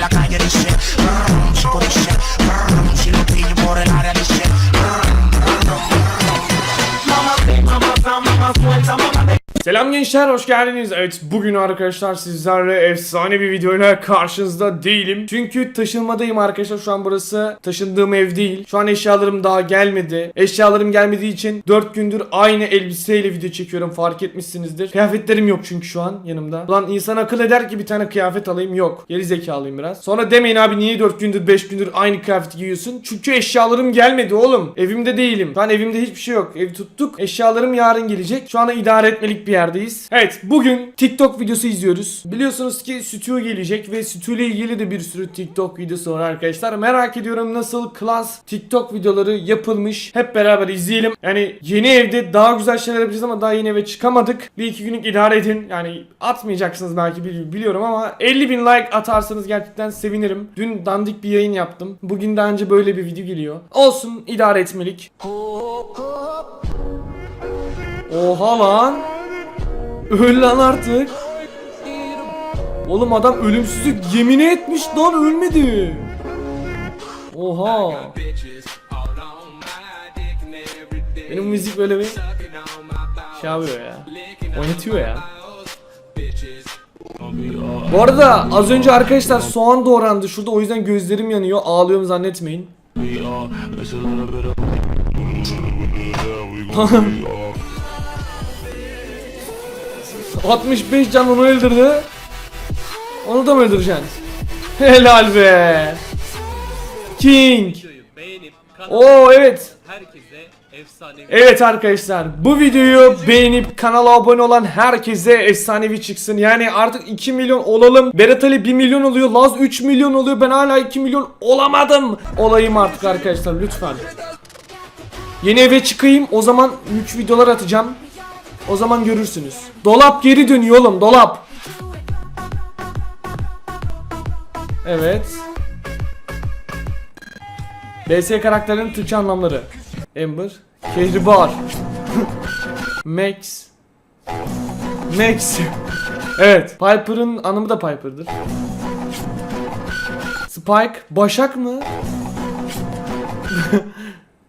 la calle dice "Brrr", Selam gençler hoş geldiniz. Evet bugün arkadaşlar sizlerle efsane bir videoyla karşınızda değilim. Çünkü taşınmadayım arkadaşlar şu an burası taşındığım ev değil. Şu an eşyalarım daha gelmedi. Eşyalarım gelmediği için 4 gündür aynı elbiseyle video çekiyorum fark etmişsinizdir. Kıyafetlerim yok çünkü şu an yanımda. Ulan insan akıl eder ki bir tane kıyafet alayım yok. Geri zekalıyım biraz. Sonra demeyin abi niye 4 gündür 5 gündür aynı kıyafeti giyiyorsun? Çünkü eşyalarım gelmedi oğlum. Evimde değilim. Şu evimde hiçbir şey yok. Evi tuttuk. Eşyalarım yarın gelecek. Şu anda idare etmelik bir yerdeyiz. Evet bugün TikTok videosu izliyoruz. Biliyorsunuz ki Stüdyo gelecek ve Stüdyo ile ilgili de bir sürü TikTok videosu var arkadaşlar. Merak ediyorum nasıl klas TikTok videoları yapılmış. Hep beraber izleyelim. Yani yeni evde daha güzel şeyler yapacağız ama daha yeni eve çıkamadık. Bir iki günlük idare edin. Yani atmayacaksınız belki bili- biliyorum ama 50 bin like atarsanız gerçekten sevinirim. Dün dandik bir yayın yaptım. Bugün daha önce böyle bir video geliyor. Olsun idare etmelik. Oha lan. Öl lan artık. Oğlum adam ölümsüzlük yemin etmiş lan ölmedi. Oha. Benim müzik böyle bir şey yapıyor ya. Oynatıyor ya. Bu arada az önce arkadaşlar soğan doğrandı şurada o yüzden gözlerim yanıyor. Ağlıyorum zannetmeyin. 65 can onu öldürdü. Onu da mı öldüreceksin? Helal be. King. Oo evet. Evet arkadaşlar bu videoyu beğenip kanala abone olan herkese efsanevi çıksın. Yani artık 2 milyon olalım. Berat Ali 1 milyon oluyor. Laz 3 milyon oluyor. Ben hala 2 milyon olamadım. Olayım artık arkadaşlar lütfen. Yeni eve çıkayım. O zaman 3 videolar atacağım. O zaman görürsünüz. Dolap geri dönüyor oğlum dolap. Evet. BS karakterinin Türkçe anlamları. Amber. Kehribar. Max. Max. evet. Piper'ın anlamı da Piper'dır. Spike. Başak mı?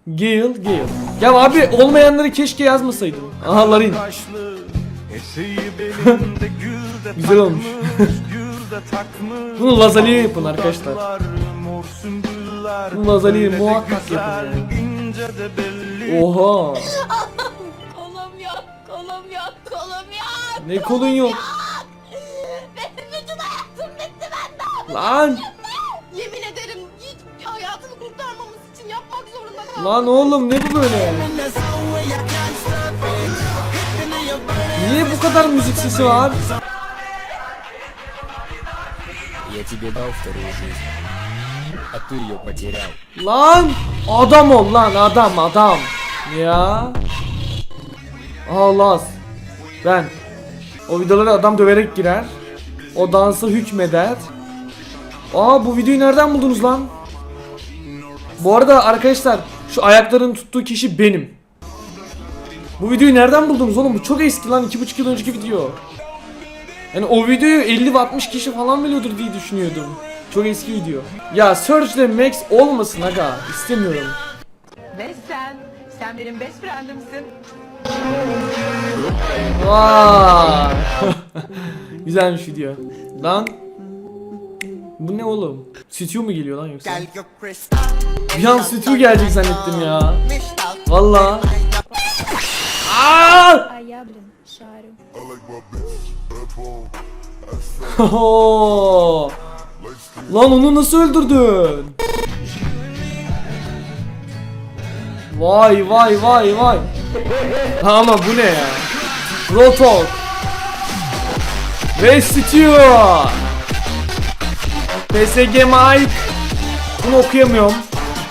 Gale. Gale. Ya abi olmayanları keşke yazmasaydın. Aha Larin. Güzel olmuş. Bunu Lazali'ye yapın arkadaşlar. Bunu Lazali'ye muhakkak yapın yani. Oha. Kolum yok, kolum yok, kolum yok. Ne kolun yok. Benim bütün hayatım bitti benden. Lan. Lan oğlum ne bu böyle? Niye bu kadar müzik sesi var? Я тебе дал вторую жизнь, а ты ее потерял. Lan adam ol lan adam adam. Ya. Allah. Ben. O videolara adam döverek girer. O dansa hükmeder. Aa bu videoyu nereden buldunuz lan? Bu arada arkadaşlar şu ayakların tuttuğu kişi benim. Bu videoyu nereden buldunuz oğlum? Bu çok eski lan 2,5 yıl önceki video. Yani o videoyu 50 ve 60 kişi falan biliyordur diye düşünüyordum. Çok eski video. Ya Surge ile Max olmasın aga. İstemiyorum. Ve sen, sen benim best friendimsin. Vay. Güzelmiş video. Lan. Bu ne oğlum? Stu mu geliyor lan yoksa? Bir an Stu gelecek zannettim ya. Valla. lan onu nasıl öldürdün? Vay vay vay vay. Ama bu ne ya? Rotok. Ve Stu. PSG Mike. Bunu okuyamıyorum.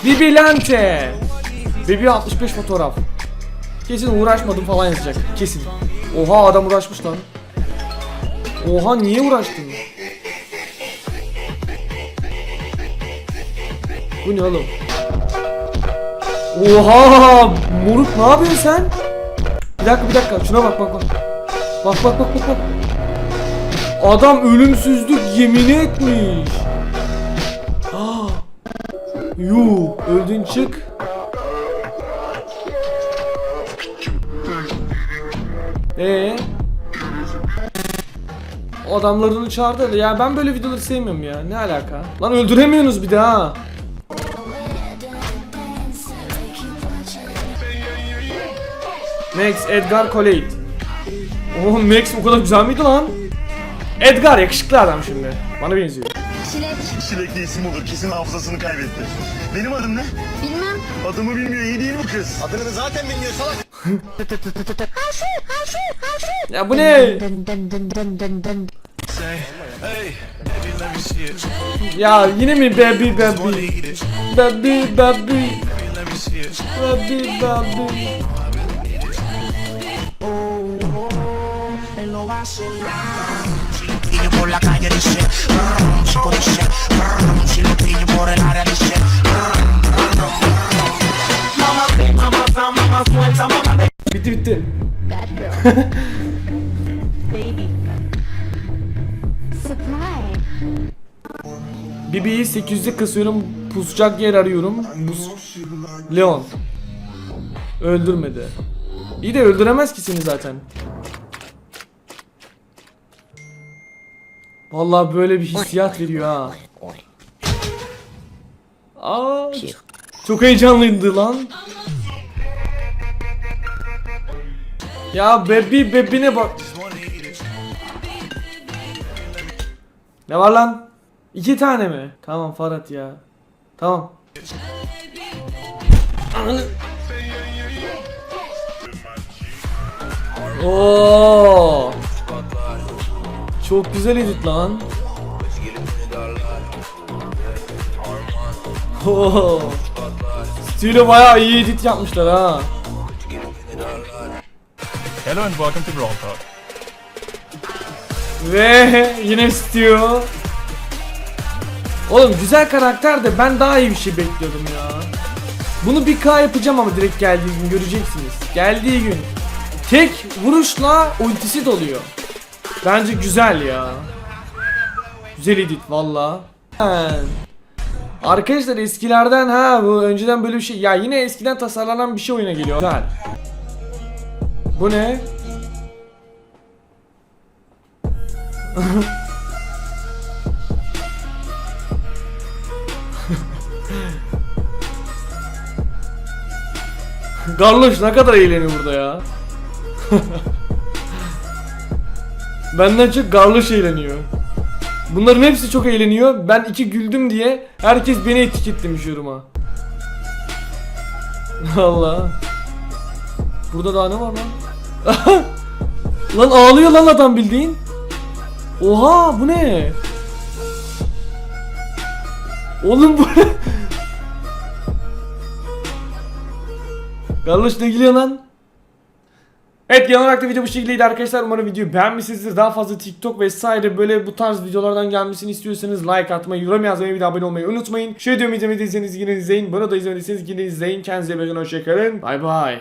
Bibilante. Bibi 65 fotoğraf. Kesin uğraşmadım falan yazacak. Kesin. Oha adam uğraşmış lan. Oha niye uğraştın? Bu ne oğlum? Oha! Moruk ne yapıyorsun sen? Bir dakika bir dakika şuna bak bak bak. Bak bak bak bak bak. Adam ölümsüzlük yemini etmiş. Yuh öldün çık. Ee? Adamlarını çağırdı ya ben böyle videoları sevmiyorum ya. Ne alaka? Lan öldüremiyorsunuz bir daha. Max Edgar Colade. Oh Max o kadar güzel miydi lan? Edgar yakışıklı adam şimdi. Bana benziyor. Çilekli isim olur kesin hafızasını kaybetti. Benim adım ne? Bilmem. Adımı bilmiyor iyi değil mi kız? Adını zaten bilmiyor salak. Ya bu ne? Ya yine mi baby baby? Baby baby. Baby baby. Pillo por la calle dice, "Brr", chico dice, si lo pillo por el área dice, Bitti bitti. Baby. BB'yi 800'e kasıyorum. Pusacak yer arıyorum. Bus... Leon. Öldürmedi. İyi de öldüremez ki seni zaten. Vallahi böyle bir hissiyat veriyor ha. Aa, çok heyecanlıydı lan. Ya bebi bebine bak. Ne var lan? İki tane mi? Tamam Farhat ya. Tamam. Oo. Çok güzel edit lan. Oo. Stüdyo bayağı iyi edit yapmışlar ha. Hello and welcome to Brawl Talk. Ve yine Stu. Oğlum güzel karakter de ben daha iyi bir şey bekliyordum ya. Bunu bir K yapacağım ama direkt geldiği gün göreceksiniz. Geldiği gün. Tek vuruşla ultisi doluyor. Bence güzel ya. Güzel edit valla. Arkadaşlar eskilerden ha bu önceden böyle bir şey ya yine eskiden tasarlanan bir şey oyuna geliyor. Güzel. Bu ne? Garloş ne kadar eğleniyor burada ya. Benden çok Garloş eğleniyor. Bunların hepsi çok eğleniyor. Ben iki güldüm diye herkes beni etiketlemiş yoruma. Allah. Burada daha ne var lan? lan ağlıyor lan adam bildiğin. Oha bu ne? Oğlum bu ne? Carlos ne gülüyor lan? Evet genel olarak da video bu şekildeydi arkadaşlar. Umarım videoyu beğenmişsinizdir. Daha fazla TikTok vesaire böyle bu tarz videolardan gelmesini istiyorsanız like atmayı, yorum yazmayı, bir de abone olmayı unutmayın. Şu videomu izlemediyseniz yine izleyin. Bunu da izlemediyseniz yine izleyin. Kendinize iyi bakın. Hoşçakalın. Bay bay.